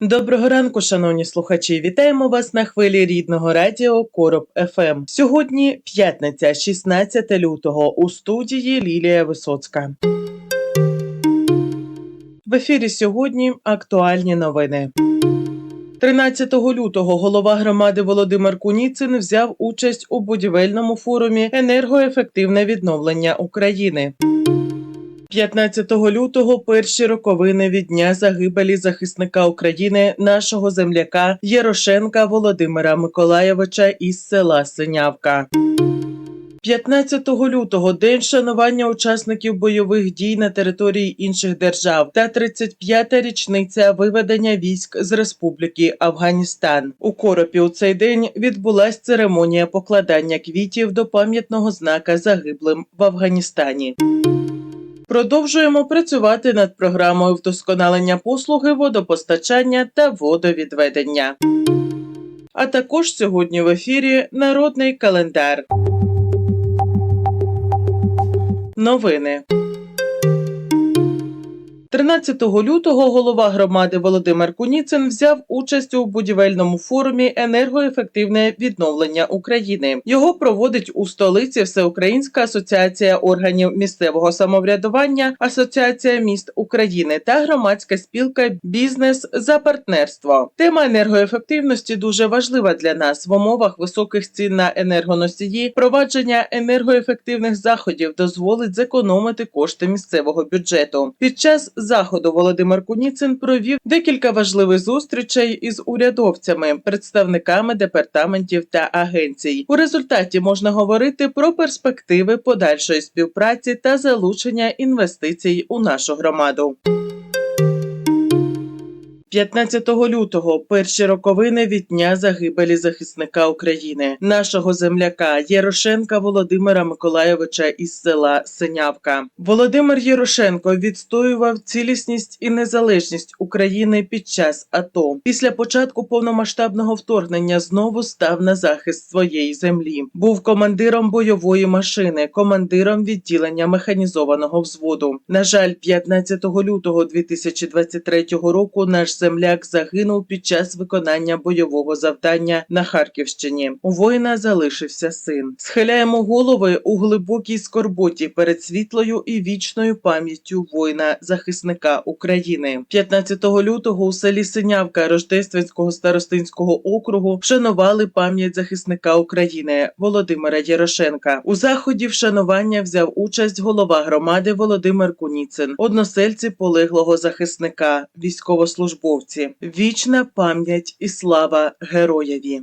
Доброго ранку, шановні слухачі. Вітаємо вас на хвилі рідного радіо Короб ФМ. Сьогодні п'ятниця, 16 лютого. У студії Лілія Висоцька. В ефірі сьогодні актуальні новини. 13 лютого голова громади Володимир Куніцин взяв участь у будівельному форумі Енергоефективне відновлення України. 15 лютого перші роковини від дня загибелі захисника України, нашого земляка Єрошенка Володимира Миколаєвича із села Синявка. 15 лютого день шанування учасників бойових дій на території інших держав та 35-та річниця виведення військ з Республіки Афганістан. У Коропі у цей день відбулась церемонія покладання квітів до пам'ятного знака загиблим в Афганістані. Продовжуємо працювати над програмою вдосконалення послуги водопостачання та водовідведення. А також сьогодні в ефірі Народний календар. Новини. 13 лютого голова громади Володимир Куніцин взяв участь у будівельному форумі Енергоефективне відновлення України. Його проводить у столиці Всеукраїнська асоціація органів місцевого самоврядування, Асоціація міст України та громадська спілка Бізнес за партнерство. Тема енергоефективності дуже важлива для нас в умовах високих цін на енергоносії. Провадження енергоефективних заходів дозволить зекономити кошти місцевого бюджету. Під час заходу Володимир Куніцин провів декілька важливих зустрічей із урядовцями, представниками департаментів та агенцій. У результаті можна говорити про перспективи подальшої співпраці та залучення інвестицій у нашу громаду. 15 лютого перші роковини від дня загибелі захисника України, нашого земляка Єрошенка Володимира Миколайовича із села Синявка. Володимир Єрошенко відстоював цілісність і незалежність України під час АТО. Після початку повномасштабного вторгнення знову став на захист своєї землі. Був командиром бойової машини, командиром відділення механізованого взводу. На жаль, 15 лютого 2023 року наш земляк загинув під час виконання бойового завдання на Харківщині. У воїна залишився син. Схиляємо голови у глибокій скорботі перед світлою і вічною пам'яттю воїна захисника України. 15 лютого у селі Синявка Рождественського старостинського округу вшанували пам'ять захисника України Володимира Ярошенка. У заході вшанування взяв участь голова громади Володимир Куніцин, односельці полеглого захисника, військовослужбовці. Вічна пам'ять і слава героєві.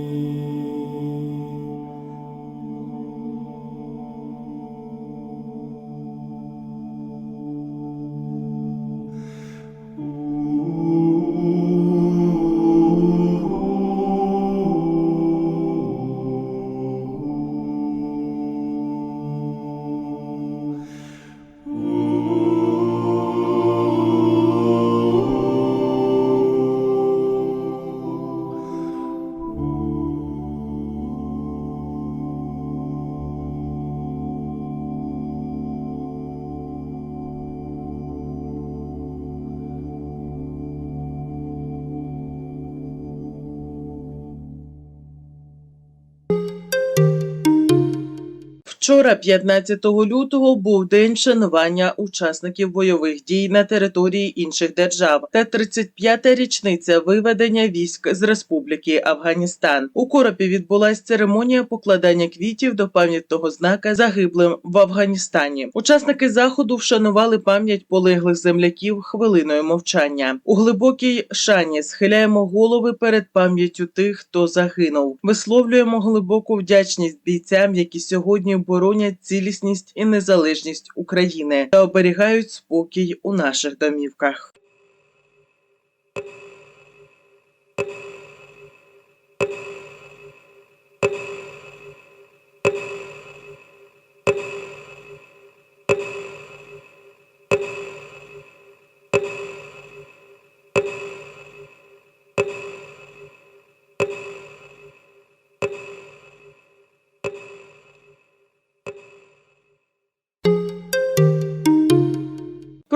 Вчора, 15 лютого, був день шанування учасників бойових дій на території інших держав та 35-та річниця виведення військ з Республіки Афганістан. У Коропі відбулася церемонія покладання квітів до пам'ятного знака загиблим в Афганістані. Учасники заходу вшанували пам'ять полеглих земляків хвилиною мовчання. У глибокій шані схиляємо голови перед пам'яттю тих, хто загинув. Висловлюємо глибоку вдячність бійцям, які сьогодні боронять цілісність і незалежність України та оберігають спокій у наших домівках.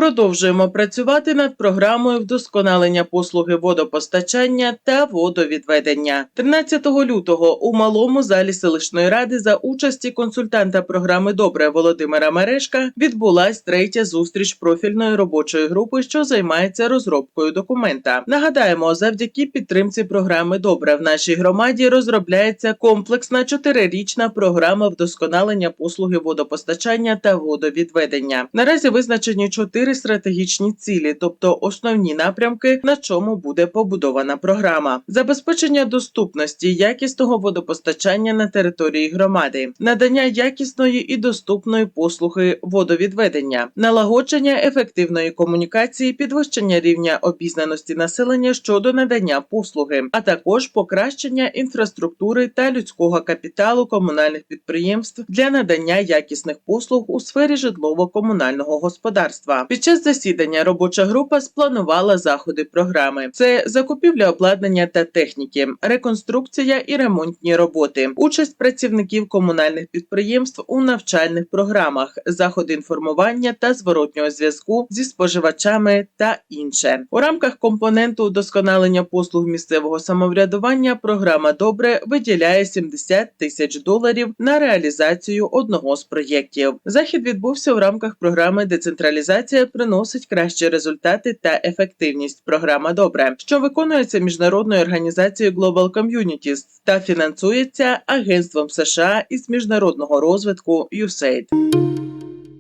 Продовжуємо працювати над програмою вдосконалення послуги водопостачання та водовідведення. 13 лютого у малому залі селищної ради за участі консультанта програми Добре Володимира Мерешка відбулась третя зустріч профільної робочої групи, що займається розробкою документа. Нагадаємо, завдяки підтримці програми Добре в нашій громаді розробляється комплексна чотирирічна програма вдосконалення послуги водопостачання та водовідведення. Наразі визначені чотири стратегічні цілі, тобто основні напрямки, на чому буде побудована програма: забезпечення доступності якісного водопостачання на території громади, надання якісної і доступної послуги водовідведення, налагодження ефективної комунікації, підвищення рівня обізнаності населення щодо надання послуги, а також покращення інфраструктури та людського капіталу комунальних підприємств для надання якісних послуг у сфері житлово-комунального господарства. Під час засідання робоча група спланувала заходи програми: це закупівля обладнання та техніки, реконструкція і ремонтні роботи, участь працівників комунальних підприємств у навчальних програмах, заходи інформування та зворотнього зв'язку зі споживачами та інше. У рамках компоненту удосконалення послуг місцевого самоврядування програма добре виділяє 70 тисяч доларів на реалізацію одного з проєктів. Захід відбувся в рамках програми децентралізація приносить кращі результати та ефективність. Програма добре, що виконується міжнародною організацією Global Communities та фінансується Агентством США із міжнародного розвитку USAID.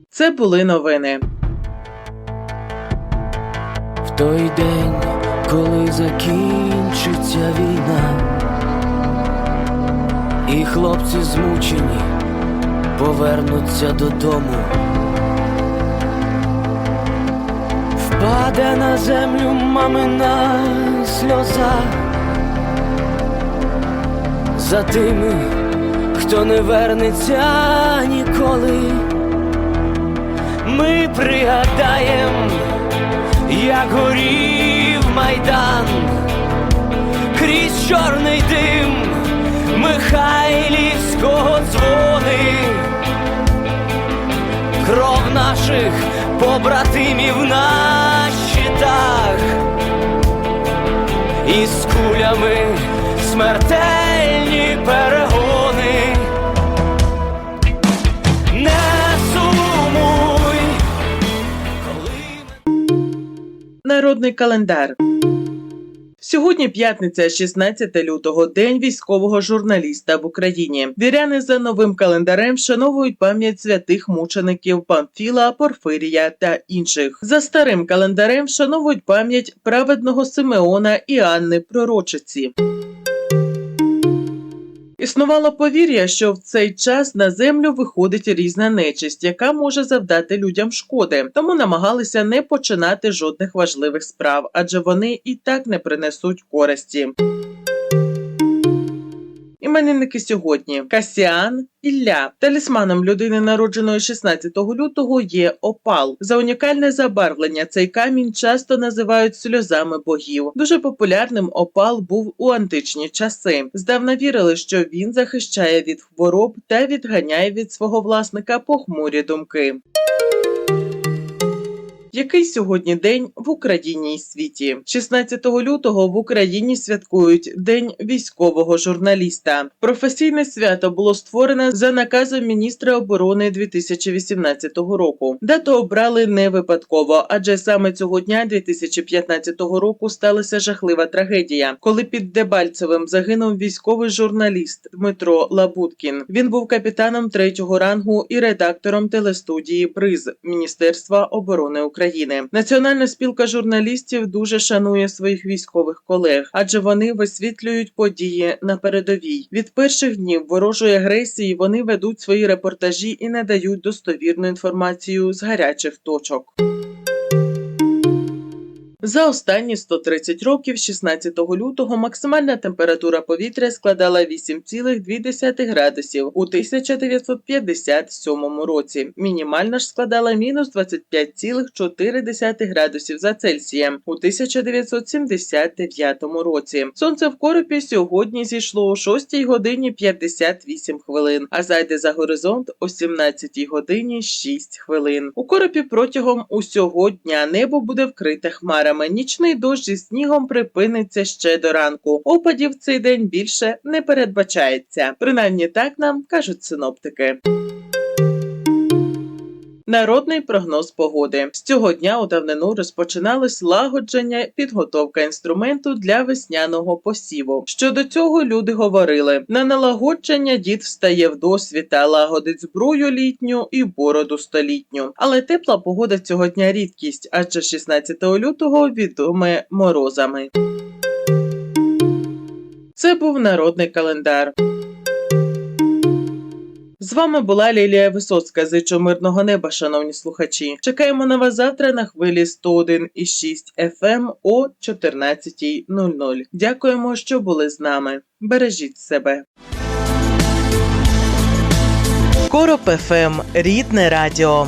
Це були новини. В той день, коли закінчиться війна, і хлопці змучені повернуться додому. Впаде на землю мамина сльоза. За тими, хто не вернеться ніколи. Ми пригадаєм, як горів майдан. Крізь чорний дим Михайлівського дзвони, кров наших побратимів на щитах, і з кулями смертельні перегони. Не сумуй, коли Народний календар. Сьогодні п'ятниця, 16 лютого, день військового журналіста в Україні. Віряни за новим календарем вшановують пам'ять святих мучеників Памфіла, Порфирія та інших. За старим календарем вшановують пам'ять праведного Симеона і Анни Пророчиці. Існувало повір'я, що в цей час на землю виходить різна нечисть, яка може завдати людям шкоди, тому намагалися не починати жодних важливих справ, адже вони і так не принесуть користі. Іменинники сьогодні Касіан Ілля. Талісманом людини, народженої 16 лютого, є опал. За унікальне забарвлення цей камінь часто називають сльозами богів. Дуже популярним опал був у античні часи. Здавна вірили, що він захищає від хвороб та відганяє від свого власника похмурі думки. Який сьогодні день в Україні і світі? 16 лютого в Україні святкують День військового журналіста. Професійне свято було створене за наказом міністра оборони 2018 року. Дату обрали не випадково, адже саме цього дня 2015 року сталася жахлива трагедія, коли під Дебальцевим загинув військовий журналіст Дмитро Лабуткін. Він був капітаном третього рангу і редактором телестудії Бриз Міністерства оборони України. Національна спілка журналістів дуже шанує своїх військових колег, адже вони висвітлюють події на передовій. Від перших днів ворожої агресії вони ведуть свої репортажі і надають достовірну інформацію з гарячих точок. За останні 130 років, 16 лютого, максимальна температура повітря складала 8,2 градусів у 1957 році. Мінімальна ж складала мінус 25,4 градусів за Цельсієм у 1979 році. Сонце в коропі сьогодні зійшло о 6 годині 58 хвилин, а зайде за горизонт о 17 годині 6 хвилин. У коропі протягом усього дня небо буде вкрите хмарами. Нічний дощ зі снігом припиниться ще до ранку. Опадів цей день більше не передбачається. Принаймні так нам кажуть синоптики. Народний прогноз погоди з цього дня у давнину розпочиналось лагодження, підготовка інструменту для весняного посіву. Щодо цього люди говорили: на налагодження дід встає в досвіта, лагодить зброю літню і бороду столітню. Але тепла погода цього дня рідкість, адже 16 лютого відоме морозами. Це був народний календар. З вами була Лілія Висоцька. Зичу мирного неба, шановні слухачі. Чекаємо на вас завтра на хвилі 101,6 FM о 14.00. Дякуємо, що були з нами. Бережіть себе. Короб ФМ Рідне Радіо.